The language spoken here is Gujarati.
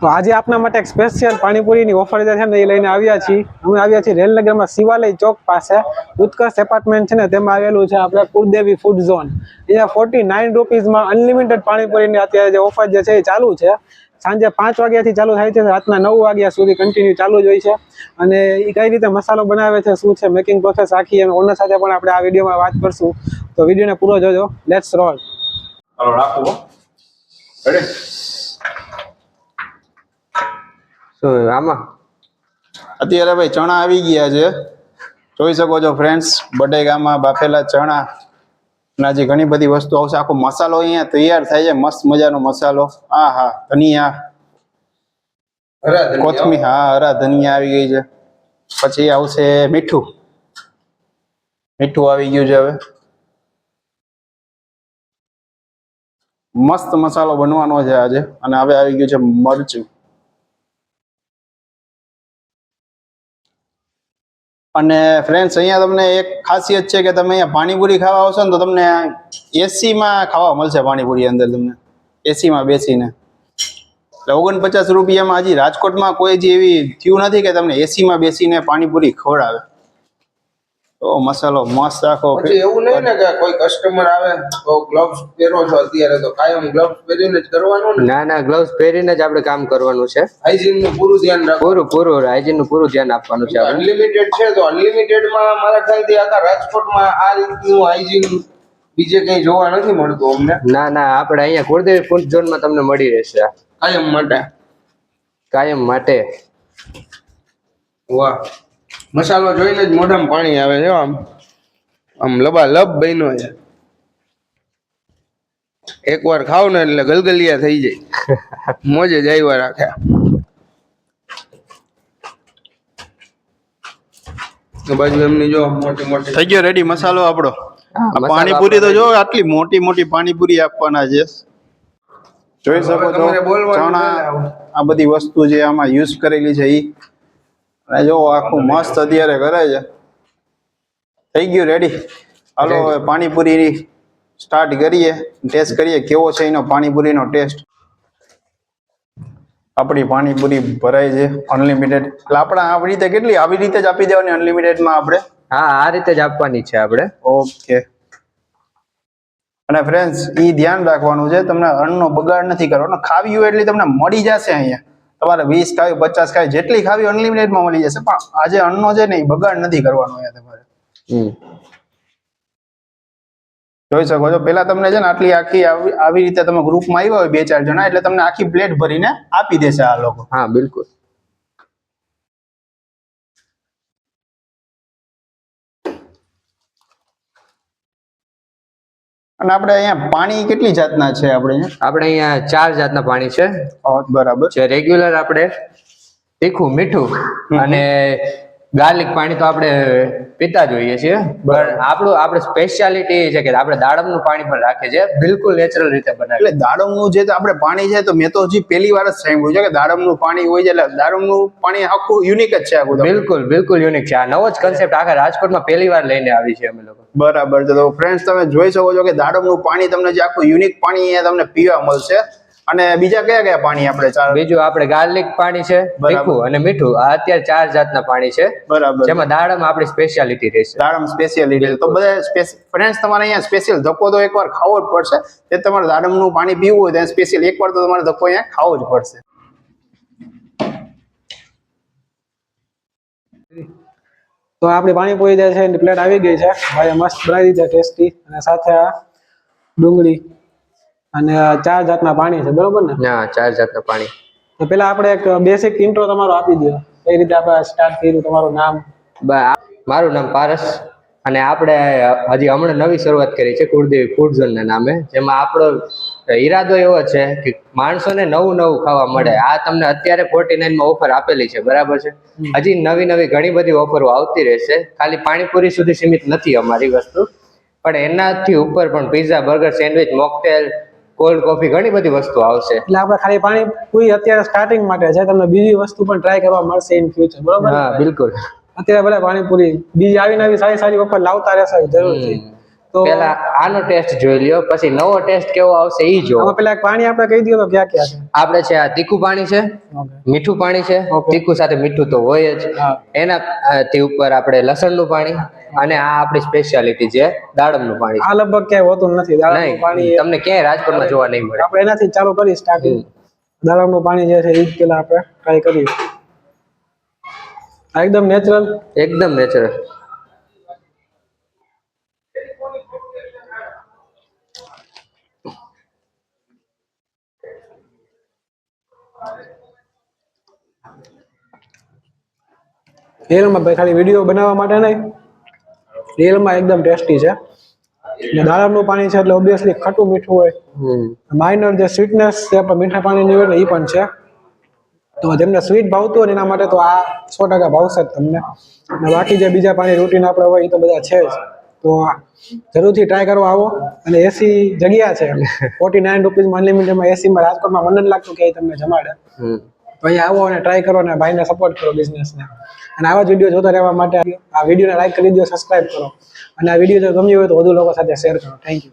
તો આજે આપના માટે સ્પેશિયલ પાણીપુરીની ઓફર જે છે ને એ લઈને આવ્યા છીએ. અમે આવ્યા છીએ રેલનગરમાં શિવાલય ચોક પાસે. ઉત્કર્ષ એપાર્ટમેન્ટ છે ને તેમાં આવેલું છે આપણે કુળદેવી ફૂડ ઝોન અહીંયા ફોર્ટી નાઇન રૂપીઝમાં અનલિમિટેડ પાણીપુરીની અત્યારે જે ઓફર જે છે એ ચાલુ છે. સાંજે પાંચ વાગ્યાથી ચાલુ થાય છે. રાતના નવ વાગ્યા સુધી કન્ટિન્યુ ચાલુ જ હોય છે. અને એ કઈ રીતે મસાલો બનાવે છે, શું છે મેકિંગ પ્રોસેસ આખી અને ઓનર સાથે પણ આપણે આ વિડીયોમાં વાત કરશું. તો વિડીયોને પૂરો જોજો. લેટ્સ રોલ રાખો. શું આમાં? અત્યારે ભાઈ ચણા આવી ગયા છે. જોઈ શકો છો ફ્રેન્ડ્સ બટેકામાં બાફેલા ચણા. ના જે ઘણી બધી વસ્તુ આવશે. આખો મસાલો અહીંયા તૈયાર થાય છે. મસ્ત મજાનો મસાલો. હા હા ધનિયા. કોથમીર હા હરા ધનિયા આવી ગઈ છે. પછી આવશે મીઠું. મીઠું આવી ગયું છે હવે. મસ્ત મસાલો બનવાનો છે આજે. અને હવે આવી ગયું છે મરચું. અને ફ્રેન્ડ્સ અહીંયા તમને એક ખાસિયત છે કે તમે અહીંયા પાણીપુરી ખાવા આવશો ને તો તમને એસીમાં ખાવા મળશે પાણીપુરી અંદર તમને. એસીમાં બેસીને. એટલે ઓગણપચાસ રૂપિયામાં હજી રાજકોટમાં કોઈ જે એવી થયું નથી કે તમને એસીમાં બેસીને પાણીપુરી ખવડાવે. તો મસાલો મસ્ત આખો એવું નહીં ને કે કોઈ કસ્ટમર આવે તો ગ્લોવ્સ પહેરો છો અત્યારે તો કાયમ ગ્લોવ્સ પહેરીને જ કરવાનું ના? ના ગ્લવ્સ પહેરીને જ આપણે કામ કરવાનું છે. હાઇજીનનું પૂરું ધ્યાન રાખો પૂરું પૂરું હાઇજીનનું પૂરું ધ્યાન આપવાનું છે અનલિમિટેડ છે તો અનલિમિટેડમાં મારા ખ્યાલથી આખા રાજકોટમાં આ રીતનું હાઇજીન બીજે કઈ જોવા નથી મળતું અમને. ના ના આપણે અહીંયા કુળદેવી ફૂડ ઝોનમાં તમને મળી રહેશે. કાયમ માટે. કાયમ માટે. વાહ. મસાલો જોઈને જ મોઢામાં પાણી આવે છે આમ. આમ લબાલબ બન્યો છે. એકવાર ખાવ ને એટલે ગલગલિયા થઈ જાય. મોજે જ આવ્યા રાખે. બાજુ એમની જો મોટી મોટી થઈ ગયો રેડી મસાલો આપણો? પાણીપુરી તો જો આટલી મોટી મોટી પાણીપુરી આપવાના છે. જોઈ શકો છો ચણા આ બધી વસ્તુ જે આમાં યુઝ કરેલી છે ઈ. અને જો આખું મસ્ત અત્યારે કરે છે. થઈ ગયું રેડી હાલો હવે પાણીપુરી સ્ટાર્ટ કરીએ. ટેસ્ટ કરીએ કેવો છે એનો પાણીપુરીનો ટેસ્ટ આપણી પાણીપુરી ભરાય છે અનલિમિટેડ એટલે આપણે આવી રીતે કેટલી આવી રીતે જ આપી દેવાની અનલિમિટેડમાં આપણે? હા આ રીતે જ આપવાની છે આપણે. ઓકે. અને ફ્રેન્ડ્સ ઈ ધ્યાન રાખવાનું છે તમને અન્નનો બગાડ નથી કરવાનો. ખાવી હોય એટલી તમને મળી જશે અહીંયા. તમારે વીસ ખાવી પચાસ ખાવી જેટલી ખાવી અનલિમિટેડમાં મળી જશે. પણ આજે અન્નનો છે ને એ બગાડ નથી કરવાનો અહીંયા તમારે. હમ. જોઈ શકો છો. પેલા તમને છે ને આટલી આખી આવી રીતે તમે ગ્રુપમાં આવ્યા હોય બે ચાર જણા એટલે તમને આખી પ્લેટ ભરીને આપી દેશે આ લોકો. હા બિલકુલ. અને આપણે અહીંયા પાણી કેટલી જાતના છે આપણે અહીંયા? આપણે અહીંયા ચાર જાતના પાણી છે. બરાબર. જે રેગ્યુલર આપણે તીખું મીઠું અને ગાર્લિક પાણી તો આપણે પીતા જોઈએ છીએ પણ આપણું આપણે સ્પેશિયાલિટી એ છે કે આપણે દાડમનું પાણી પણ રાખીએ છીએ બિલકુલ નેચરલ રીતે બનાવે એટલે દાડમનું જે આપણે પાણી છે તો મેં તો હજી પહેલી વાર જ સાંભળ્યું છે કે દાડમનું પાણી હોય છે એટલે દાડમનું પાણી આખું યુનિક જ છે આખું બિલકુલ બિલકુલ યુનિક છે. આ નવો જ કન્સેપ્ટ આખા રાજકોટમાં પહેલી વાર લઈને આવી છે અમે લોકો. બરાબર છે. તો ફ્રેન્ડ્સ તમે જોઈ શકો છો કે દાડમનું પાણી તમને જે આખું યુનિક પાણી તમને પીવા મળશે. અને બીજા કયા કયા પાણી આપણે ચાર બીજું આપણે ગાર્લિક પાણી છે. તીખું અને મીઠું. આ અત્યારે ચાર જાતના પાણી છે. બરાબર. જેમાં દાડમ આપણી સ્પેશિયાલિટી રહેશે. દાડમ સ્પેશિયલિટી તો બધા ફ્રેન્ડ્સ તમારે અહીંયા સ્પેશિયલ ધક્કો તો એકવાર ખાવો જ પડશે. તે તમારે દાડમનું પાણી પીવું હોય તો સ્પેશિયલ એકવાર તો તમારે ધક્કો અહીંયા ખાવો જ પડશે. તો આપણી પાણીપુરી જાય છે પ્લેટ આવી ગઈ છે. ભાઈ મસ્ત બનાવી દીધા ટેસ્ટી. અને સાથે આ ડુંગળી. અને ચાર જાતના પાણી છે બરોબર ને? હા ચાર જાતના પાણી. તો પેલા આપણે એક બેસિક ઇન્ટ્રો તમારો આપી દો કઈ રીતે આપણે સ્ટાર્ટ કર્યું તમારું નામ? મારું નામ પારસ અને આપણે હજી હમણાં નવી શરૂઆત કરી છે કુળદેવી ફૂડ ઝોનના નામે જેમાં આપણો ઈરાદો એવો છે કે માણસોને નવું નવું ખાવા મળે. આ તમને અત્યારે ફોર્ટી નાઇનમાં ઓફર આપેલી છે બરાબર છે? હજી નવી નવી ઘણી બધી ઓફરો આવતી રહેશે. ખાલી પાણીપુરી સુધી સીમિત નથી અમારી વસ્તુ. પણ એનાથી ઉપર પણ pizza burger sandwich mocktail cold coffee ઘણી બધી વસ્તુ આવશે. એટલે આપણે ખાલી પાણીપુરી અત્યારે સ્ટાર્ટિંગ માટે છે તમને બીજી વસ્તુ પણ ટ્રાય કરવા મળશે ઇન ફ્યુચર બરોબર? હા બિલકુલ. અત્યારે ભલે પાણીપુરી બીજી આવી નવી સારી સારી વખત લાવતા રહેશે જરૂરથી. હમ. તો પેલા આનો ટેસ્ટ જોઈ લ્યો પછી નવો ટેસ્ટ કેવો આવશે એ જો પેલા પાણી આપણે કહી દઈએ તો ક્યાં ક્યાં છે. આપણે છે આ તીખું પાણી છે મીઠું પાણી છે. તીખું સાથે મીઠું તો હોય જ. એના થી ઉપર આપણે લસણનું પાણી અને આ આપણી સ્પેશિયાલિટી છે દાડમનું પાણી. આ લગભગ ક્યાંય હોતું નથી. દાળમનું નહીં પાણી તમને ક્યાંય રાજકોટમાં જોવા નહીં મળે. આપણે એનાથી ચાલુ કરી સ્ટાર્ટિંગ દાળમનું પાણી જે છે એ જ પેલા આપણે ટ્રાય કરીએ. એકદમ નેચરલ એકદમ નેચરલ રિયલમાં ભાઈ ખાલી વીડિયો બનાવવા માટે નહીં. રિયલમાં એકદમ ટેસ્ટી છે. ને પાણી છે એટલે ઓબ્વિયસલી ખટું મીઠું હોય. માઇનર જે સ્વીટનેસ છે પણ મીઠા પાણીની હોય ને એ પણ છે. તો જેમને સ્વીટ ભાવતું હોય એના માટે તો આ સો ટકા ભાવશે જ તમને. અને બાકી જે બીજા પાણી રૂટીન આપણે હોય એ તો બધા છે જ. તો જરૂરથી ટ્રાય કરવા આવો. અને એસી જગ્યા છે. ફોર્ટી નાઇન રૂપીઝમાં અનલિમિટેડમાં એસીમાં રાજકોટમાં મને લાગતું કે એ તમને જમાડે. તો અહીંયા આવો અને ટ્રાય કરો અને ભાઈને સપોર્ટ કરો બિઝનેસને અને આવા જ વીડિયો જોતા રહેવા માટે આ વિડીયોને લાઈક કરી દો સબસ્ક્રાઇબ કરો. અને આ વીડિયો જો ગમ્યો હોય તો વધુ લોકો સાથે શેર કરો. Thank you